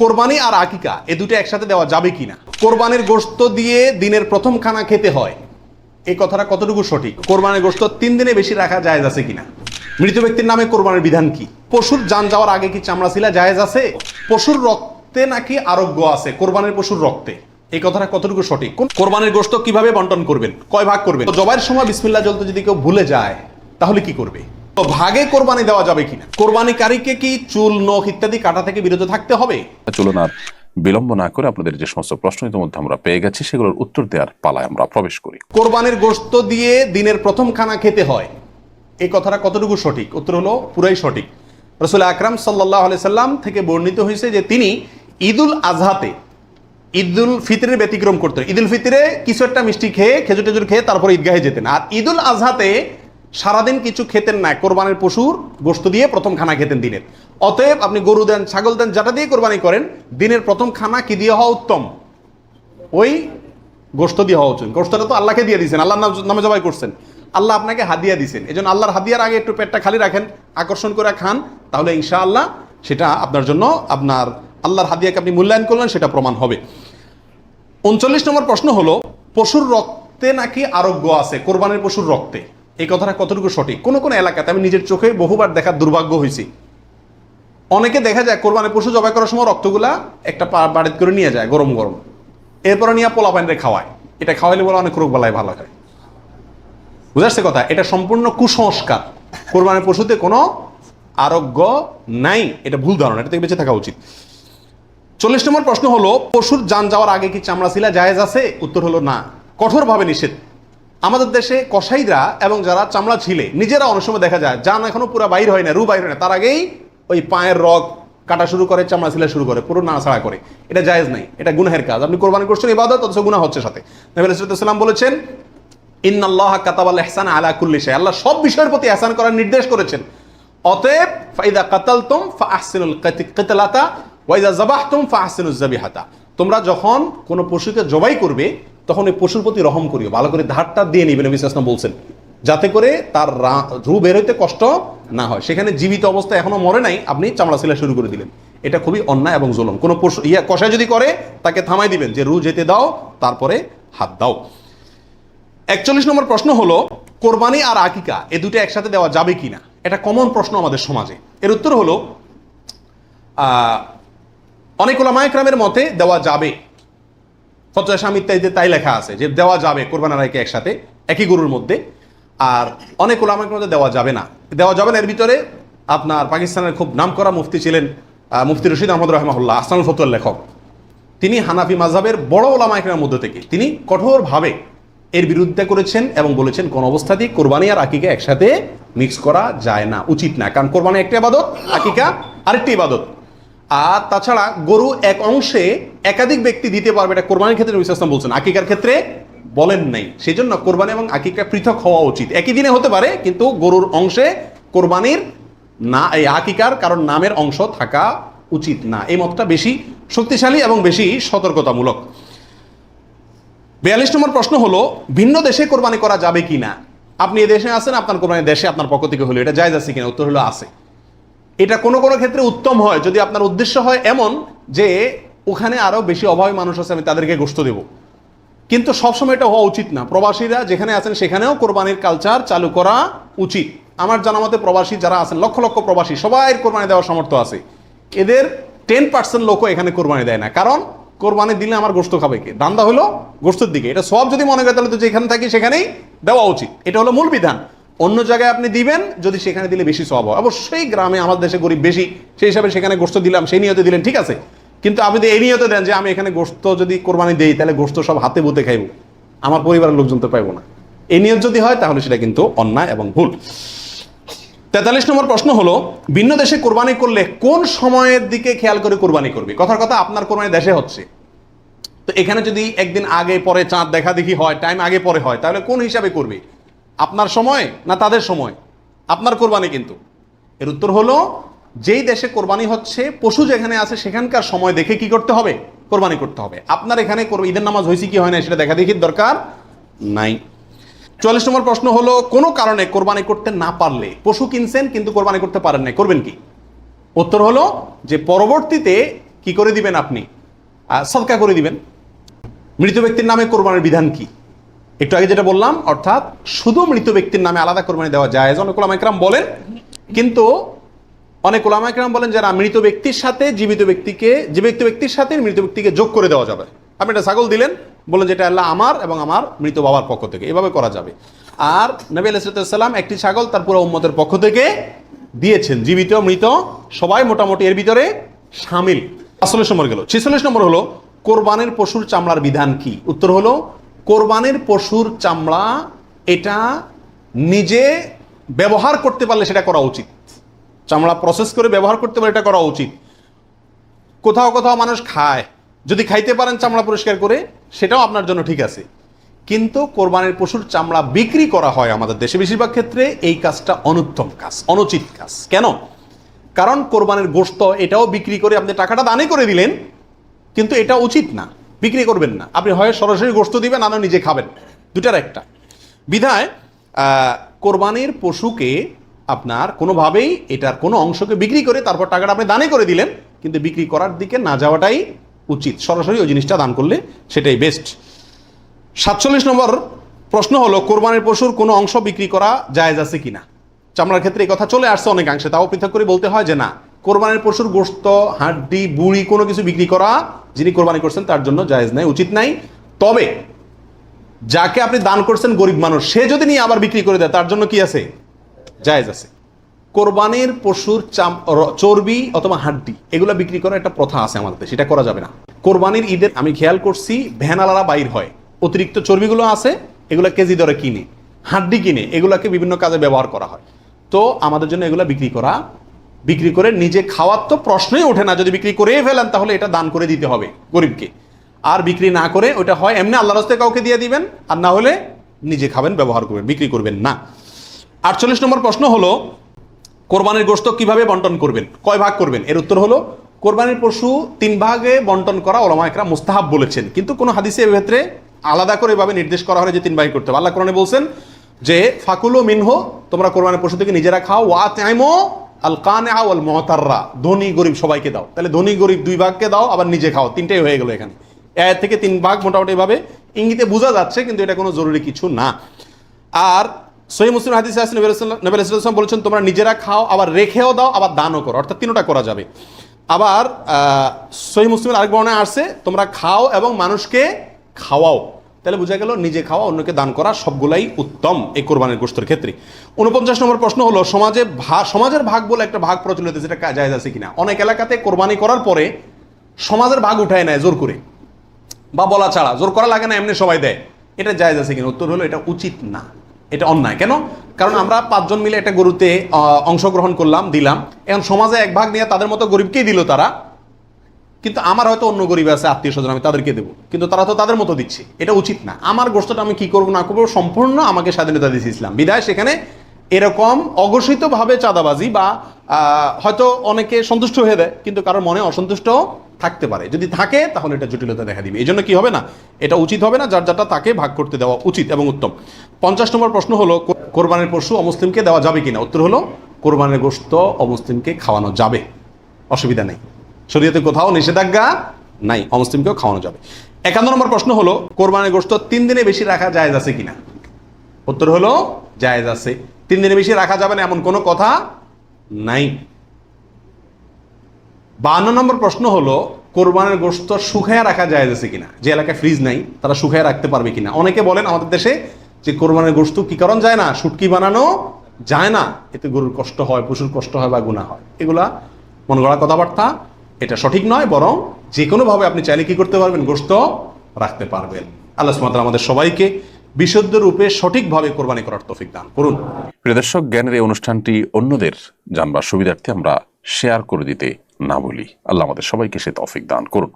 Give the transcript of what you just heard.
কোরবানি আর আকিকা, এ দুটো একসাথে দেওয়া যাবে কিনা? কোরবানির গোশত দিয়ে দিনের প্রথম খানা খেতে হয়। এই কথাটা কতটুকু সঠিক? কোরবানির গোশত তিন দিনে বেশি রাখা জায়েজ আছে কিনা? মৃত ব্যক্তির নামে কোরবানির বিধান কি? পশুর যান যাওয়ার আগে কি চামড়া ছিলা জায়েজ আছে? পশুর রক্তে নাকি আরোগ্য আছে? কোরবানির পশুর রক্তে। এই কথাটা কতটুকু সঠিক? কোন কোরবানির গোশত কীভাবে বন্টন করবেন? কয় ভাগ করবেন? জবাইয়ের সময় বিসমিল্লাহ জ্বলতে যদি কেউ ভুলে যায়, তাহলে কি করবে? ভাগে কোরবানি দেওয়া যাবে কিনা? কোরবানিকারীকে কি চুল নখ ইত্যাদি কাটা থেকে বিরত থাকতে হবে? চলুন আর বিলম্ব না করে আপনাদের যে সমস্ত প্রশ্ন ইতিমধ্যে আমরা পেয়ে গেছি সেগুলোর উত্তর দেওয়ার পালায় আমরা প্রবেশ করি। কোরবানির গোশত দিয়ে দিনের প্রথম খানা খেতে হয়। এই কথাটা কতটুকু সঠিক? উত্তর হলো পুরাই সঠিক। রসুল আকরাম সাল্লাহ সাল্লাম থেকে বর্ণিত হয়েছে যে তিনি ঈদুল আজহাতে ঈদুল ফিতরের ব্যতিক্রম করতেন। ঈদুল ফিতরে কিছু একটা মিষ্টি খেয়ে খেজুর টেজুর খেয়ে তারপর ঈদগাহে যেতেন। আর ঈদুল আজহাতে সারাদিন কিছু খেতেন না, কোরবানির পশুর গোশত দিয়ে প্রথম খানা খেতেন দিনের। অতএব আপনি গরু দেন, ছাগল দেন, যেটা দিয়ে কোরবানি করেন, দিনের প্রথম খানা কি দিয়ে হওয়া উত্তম? ওই গোস্ত দিয়ে হওয়া উচিত। গোস্তটা তো আল্লাহকে দিয়ে দিয়েছেন আল্লাহ নাম- জবাই করছেন। আল্লাহ আপনাকে হাদিয়া দিয়েছেন। এই জন্য আল্লাহর হাদিয়ার আগে একটু পেটটা খালি রাখেন, আকর্ষণ করে খান, তাহলে ইনশাআল্লাহ সেটা আপনার জন্য আপনার আল্লাহর হাদিয়াকে আপনি মূল্যায়ন করলেন, সেটা প্রমাণ হবে। উনচল্লিশ নম্বর প্রশ্ন হলো, পশুর রক্তে নাকি আরোগ্য আছে? কোরবানির পশুর রক্তে। এই কথাটা কতটুকু সঠিক? কোন কোন এলাকাতে আমি নিজের চোখে বহুবার দেখার দুর্ভাগ্য হয়েছি। অনেকে দেখা যায় কোরবানির পশু জবাই করার সময় রক্তগুলা একটা বাড়িতে করে নিয়ে যায়, গরম গরম। এরপরে নিয়ে পোলা পানিরে খাওয়ায়। এটা খাওয়াইলে বলে অনেক রোগ বালাই ভালো হয়। বুঝাচ্ছে কথা? এটা সম্পূর্ণ কুসংস্কার। কোরবানির পশুতে কোনো আরোগ্য নাই। এটা ভুল ধারণা, এটা থেকে বেঁচে থাকা উচিত। চল্লিশ নম্বর প্রশ্ন হলো, পশুর যান যাওয়ার আগে কি চামড়া ছিলা জায়েজ আছে? উত্তর হলো না। কঠোরভাবে নিষেধ। আমাদের দেশে কসাইরা এবং যারা চামড়া ছিলে, নিজেরা অনেক সময় দেখা যায়, যান এখনও পুরো বাইর হয় না, রু বাইর হয় না। তার আগেই ওই পায়ের রগ কাটা শুরু করে, চামড়া ছিলা শুরু করে, পুরো নাড়াছাড়া করে। এটা জায়েজ নাই, এটা গুনাহের কাজ। আপনি কোরবানি করছেন ইবাদত, অথচ গুনাহ হচ্ছে সাথে। নবী সাল্লাম বলেছেন, ইন্নাল্লাহ কাতাবাল ইহসান আলা কুল্লি আল্লাহ সব বিষয়ের প্রতি ইহসান করার নির্দেশ করেছেন। অতএব, ফাইদা কাতালতুম ফাহসিনুল কিতলাতা ওয়াইদা জাবাহতুম ফাহসিনুজ জাবিহাতা তোমরা যখন কোনো পশুকে জবাই করবে তখন ওই পশুর প্রতি রহম করিও, ভালো করে ধারটা দিয়ে নিবে নবী সাল্লাল্লাহু বলছেন, যাতে করে তার রা- বের হইতে কষ্ট না হয়। সেখানে জীবিত অবস্থা এখনও মরে নাই, আপনি চামড়া সিলা শুরু করে দিলেন। এটা খুবই অন্যায় এবং জুলুম। কোনো পশু, ইয়া কষায় যদি করে, তাকে থামাই দিবেন, যে রু যেতে দাও, তারপরে হাত দাও। একচল্লিশ নম্বর প্রশ্ন হলো, কোরবানি আর আকিকা, এ দুটো একসাথে দেওয়া যাবে কিনা? এটা কমন প্রশ্ন আমাদের সমাজে। এর উত্তর হলো অনেক ওলামায়করামের মতে দেওয়া যাবে। ফতোয়া স্বামী ইত্যাদিতে তাই লেখা আছে যে দেওয়া যাবে, কোরবান আকিকা একসাথে, একই গরুর মধ্যে। আর অনেক ওলামায়কের মধ্যে দেওয়া যাবে না। দেওয়া যাবে না, এর ভিতরে আপনার পাকিস্তানের খুব নামকরা মুফতি ছিলেন মুফতি রশিদ আহমদ রহমাহুল্লাহ আসানুল ফতুয়ার লেখক। তিনি হানাফি মাযহাবের বড় ওলামা মধ্যে থেকে, তিনি কঠোরভাবে এর বিরুদ্ধে করেছেন এবং বলেছেন, কোন অবস্থাতেই কোরবানি আর আকিকা একসাথে মিক্স করা যায় না, উচিত না। কারণ কোরবানি একটি আবাদত আকিকা আরেকটি ইবাদত। আর তাছাড়া গরু এক অংশে একাধিক ব্যক্তি দিতে পারবে, এটা কোরবানির ক্ষেত্রে নবী ওয়াসাল্লাম বলছেন। আকিকার ক্ষেত্রে বলেন নাই। সেই জন্য কোরবানি এবং আকিকা পৃথক হওয়া উচিত। একই দিনে হতে পারে, কিন্তু গরুর অংশে কোরবানির না, এই আকিকার কারণ নামের অংশ থাকা উচিত না। এই মতটা বেশি শক্তিশালী এবং বেশি সতর্কতামূলক। বিয়াল্লিশ নম্বর প্রশ্ন হলো, ভিন্ন দেশে কোরবানি করা যাবে কি না আপনি এ দেশে আছেন, আপনার কোরবানি দেশে আপনার পক্ষ থেকে হলো, এটা জায়জ আছে কিনা? উত্তর হলো আছে। এটা কোনো কোনো ক্ষেত্রে উত্তম হয়, যদি আপনার উদ্দেশ্য হয় এমন যে ওখানে আরও বেশি অভাবী মানুষ আছে, আমি তাদেরকে গোস্ত দেব। কিন্তু সবসময় এটা হওয়া উচিত না। প্রবাসীরা যেখানে আছেন সেখানেও কোরবানির কালচার চালু করা উচিত। আমার জানা মতে প্রবাসী যারা আছেন, লক্ষ লক্ষ প্রবাসী সবাই কোরবানি দেওয়ার সামর্থ্য আছে। এদের টেন পার্সেন্ট লোকও এখানে কোরবানি দেয় না। কারণ কোরবানি দিলে আমার গোস্ত খাবে কে? দান্দা হলো গোস্তের দিকে। এটা সব যদি মনে করে তাহলে তো যেখানে থাকি সেখানেই দেওয়া উচিত। এটা হলো মূল বিধান। অন্য জায়গায় আপনি দিবেন, যদি সেখানে দিলে বেশি সব হয়। অবশ্যই গ্রামে আমাদের দেশে গরিব বেশি, সেই হিসাবে সেখানে গোস্ত দিলাম, সেই নিয়তে দিলেন, ঠিক আছে? কিন্তু আপনি যদি এই নিয়তে দেন যে আমি এখানে গোস্ত যদি কোরবানি দিই, তাহলে গোস্ত সব হাতে বুতে খাইব। আমার পরিবারের লোকজন তো পাইবো না। এই নিয়ত যদি হয়, তাহলে সেটা কিন্তু অন্যায় এবং ভুল। তেতাল্লিশ নম্বর প্রশ্ন হলো, ভিন্ন দেশে কোরবানি করলে কোন সময়ের দিকে খেয়াল করে কোরবানি করবে? কথার কথা, আপনার কোরবানি দেশে হচ্ছে। তো এখানে যদি একদিন আগে পরে চাঁদ দেখা দেখি হয় টাইম আগে পরে হয়, তাহলে কোন হিসাবে করবে? আপনার সময় না তাদের সময়? আপনার কোরবানি কিন্তু। এর উত্তর হলো, যেই দেশে কোরবানি হচ্ছে, পশু যেখানে আছে, সেখানকার সময় দেখে কি করতে হবে? কোরবানি করতে হবে। আপনার এখানে ঈদের নামাজ হয়েছে কি হয় না সেটা দেখা দেখির দরকার নাই। চল্লিশ নম্বর প্রশ্ন হলো, কোনো কারণে কোরবানি করতে না পারলে, পশু কিনছেন কিন্তু কোরবানি করতে পারেন না করবেন কি? উত্তর হলো, যে পরবর্তীতে কি করে দিবেন আপনি? সদকা করে দিবেন। মৃত ব্যক্তির নামে কোরবানির বিধান কি? একটু আগে যেটা বললাম, অর্থাৎ শুধু মৃত ব্যক্তির নামে আলাদা কোরবানি দেওয়া যায় অনেক ওলামা একরাম বলেন, কিন্তু অনেক ওলামা একরাম বলেন যারা মৃত ব্যক্তির সাথে জীবিত ব্যক্তিকে জীবিত ব্যক্তির সাথে মৃত ব্যক্তিকে যোগ করে দেওয়া যাবে। আপনি একটা ছাগল দিলেন, বললেন যেটা আল্লাহ আমার এবং আমার মৃত বাবার পক্ষ থেকে। এভাবে করা যাবে। আর নবী আলাইসালাম একটি ছাগল তার পুরো উম্মতের পক্ষ থেকে দিয়েছেন। জীবিত, মৃত, সবাই মোটামুটি এর ভিতরে সামিল। আসলের নম্বর গেল। ছিচল্লিশ নম্বর হলো, কোরবানের পশুর চামড়ার বিধান কি? উত্তর হলো কোরবানের পশুর চামড়া এটা নিজে ব্যবহার করতে পারলে সেটা করা উচিত। চামড়া প্রসেস করে ব্যবহার করতে পারলে এটা করা উচিত। কোথাও কোথাও মানুষ খায়, যদি খাইতে পারেন চামড়া পরিষ্কার করে, সেটাও আপনার জন্য ঠিক আছে। কিন্তু কোরবানের পশুর চামড়া বিক্রি করা হয় আমাদের দেশে বেশিরভাগ ক্ষেত্রে, এই কাজটা অনুত্তম কাজ, অনুচিত কাজ। কেন? কারণ কোরবানের গোশত এটাও বিক্রি করে আপনি টাকাটা দানে করে দিলেন, কিন্তু এটা উচিত না। বিক্রি করবেন না। আপনি হয় সরাসরি গোশত দিবেন না নিজে খাবেন। দুটার একটা। বিধায় কোরবানির পশুকে আপনার কোনোভাবেই এটার কোনো অংশকে বিক্রি করে তারপর টাকাটা আপনি দানে করে দিলেন, কিন্তু বিক্রি করার দিকে না যাওয়াটাই উচিত। সরাসরি ওই জিনিসটা দান করলে সেটাই বেস্ট সাতচল্লিশ নম্বর প্রশ্ন হলো, কোরবানির পশুর কোনো অংশ বিক্রি করা জায়েজ আছে কিনা? চামড়ার ক্ষেত্রে এই কথা চলে আসছে অনেকাংশে, তাও পৃথক করে বলতে হয় যে না। কোরবানির পশুর গোস্ত হাড্ডি বুড়ি কোনো কিছু বিক্রি করা যিনি কোরবানি করছেন তার জন্য জায়েজ নাই উচিত নাই। তবে যাকে আপনি দান করছেন গরিব মানুষ সে যদি নিয়ে আবার বিক্রি করে দেয় তার জন্য কি আছে? জায়েজ আছে। কোরবানির পশুর চাম চর্বি অথবা হাড্ডি এগুলো বিক্রি করার একটা প্রথা আছে আমাদের দেশে, এটা করা যাবে না। কোরবানির ঈদের আমি খেয়াল করছি ভ্যানালারা বাইর হয়। অতিরিক্ত চর্বিগুলো আছে এগুলো কেজি দরে কিনে হাড্ডি কিনে এগুলাকে বিভিন্ন কাজে ব্যবহার করা হয়। তো আমাদের জন্য এগুলো বিক্রি করা বিক্রি করে নিজে খাওয়ার তো প্রশ্নই ওঠে না। যদি বিক্রি করেই ফেলেন, তাহলে এটা দান করে দিতে হবে গরিবকে। আর বিক্রি না করে ওটা হয় এমনি আল্লাহ রাস্তে কাউকে দিয়ে দিবেন, আর না হলে নিজে খাবেন, ব্যবহার করবেন, বিক্রি করবেন না। আটচল্লিশ নম্বর প্রশ্ন হলো, কোরবানির গোশত কীভাবে বন্টন করবেন? কয় ভাগ করবেন? এর উত্তর হলো, কোরবানির পশু তিন ভাগে বন্টন করা ওলামা একরা মুস্তাহাব বলেছেন। কিন্তু কোনো হাদিসে এ আলাদা করে এভাবে নির্দেশ করা হয় যে তিন ভাগে করতে হবে। আল্লাহ কোরআনে বলছেন যে, ফাকুলো মিনহো, তোমরা কোরবানির পশু থেকে নিজেরা খাও, ওয়া তাইমো আল কানে আল মহতাররা ধনী গরিব সবাইকে দাও। তাহলে ধনী গরিব দুই ভাগকে দাও, আবার নিজে খাও। তিনটাই হয়ে গেল এখানে। এর থেকে তিন ভাগ মোটামুটি এভাবে ইঙ্গিতে বোঝা যাচ্ছে, কিন্তু এটা কোনো জরুরি কিছু না। আর সহি মুসলিম হাদিসে নবী নবী বলেছেন, তোমরা নিজেরা খাও, আবার রেখেও দাও, আবার দানও করো। অর্থাৎ তিনটা করা যাবে। আবার সহি মুসলিমের আরেক বর্ণায় আসছে তোমরা খাও এবং মানুষকে খাওয়াও। তাহলে বোঝা গেল, নিজে খাওয়া অন্যকে দান করা সবগুলাই উত্তম এই কোরবানির গোষ্ঠের ক্ষেত্রে। উনপঞ্চাশ নম্বর প্রশ্ন হলো, সমাজে ভা- সমাজের ভাগ বলে একটা ভাগ প্রচলিত যেটা জায়জ আছে কিনা? অনেক এলাকাতে কোরবানি করার পরে সমাজের ভাগ উঠায় নেয় জোর করে। বা বলা ছাড়া, জোর করা লাগে না, এমনি সবাই দেয়। এটা জায়েজ আছে কিনা? উত্তর হলো, এটা উচিত না। এটা অন্যায়। কেন? কারণ আমরা পাঁচজন মিলে একটা গরুতে অংশগ্রহণ করলাম, দিলাম। এখন সমাজে এক ভাগ নিয়ে তাদের মতো গরিবকেই দিল তারা। কিন্তু আমার হয়তো অন্য গরিব আছে, আত্মীয় স্বজন, আমি তাদেরকে দেবো। কিন্তু তারা তো তাদের মতো দিচ্ছে। এটা উচিত না। আমার গোষ্ঠটা আমি কি করব, না করব, সম্পূর্ণ আমাকে স্বাধীনতা দিয়েছে ইসলাম। বিদায় সেখানে এরকম অঘোষিতভাবে চাঁদাবাজি বা হয়তো অনেকে সন্তুষ্ট হয়ে দেয়, কিন্তু কারোর মনে অসন্তুষ্ট থাকতে পারে। যদি থাকে, তাহলে এটা জটিলতা দেখা দিবে। এই জন্য কি হবে না? এটা উচিত হবে না, যার যারটা তাকে ভাগ করতে দেওয়া উচিত এবং উত্তম। পঞ্চাশ নম্বর প্রশ্ন হলো কোরবানির পশু অমুসলিমকে দেওয়া যাবে কিনা? উত্তর হলো, কোরবানের গোস্ত অমুসলিমকে খাওয়ানো যাবে। অসুবিধা নেই। শরীয়তে কোথাও নিষেধাজ্ঞা নাই, অমুসলিমকেও খাওয়ানো যাবে। একান্ন নম্বর প্রশ্ন হলো, কোরবানের গোস্ত তিন দিনে বেশি রাখা জায়েজ আছে কিনা? উত্তর হলো, জায়েজ আছে। তিন দিনে বেশি রাখা যাবে না এমন কোনো কথা নাই। বান্ন নম্বর প্রশ্ন হলো, কোরবানের গোস্ত শুকায় রাখা যায় আছে কিনা? যে এলাকায় ফ্রিজ নাই, তারা শুকায় রাখতে পারবে কিনা? অনেকে বলেন আমাদের দেশে যে কোরবানের গোস্ত কি কারণ যায় না? শুটকি বানানো যায় না। এতে গরুর কষ্ট হয়, পশুর কষ্ট হয় বা গুণা হয়। এগুলা মন গড়া কথাবার্তা। এটা সঠিক নয়, বরং যে কোনোভাবে আপনি চাইলে কি করতে পারবেন? গোস্ত রাখতে পারবেন। আল্লাহ সুমাত আমাদের সবাইকে বিশুদ্ধ রূপে সঠিকভাবে কোরবানি করার তফিক দান করুন। প্রিয় দর্শক, জ্ঞানের এই অনুষ্ঠানটি অন্যদের জানবার সুবিধার্থে আমরা শেয়ার করে দিতে না বলি। আল্লাহ আমাদের সবাইকে সে তফিক দান করুন।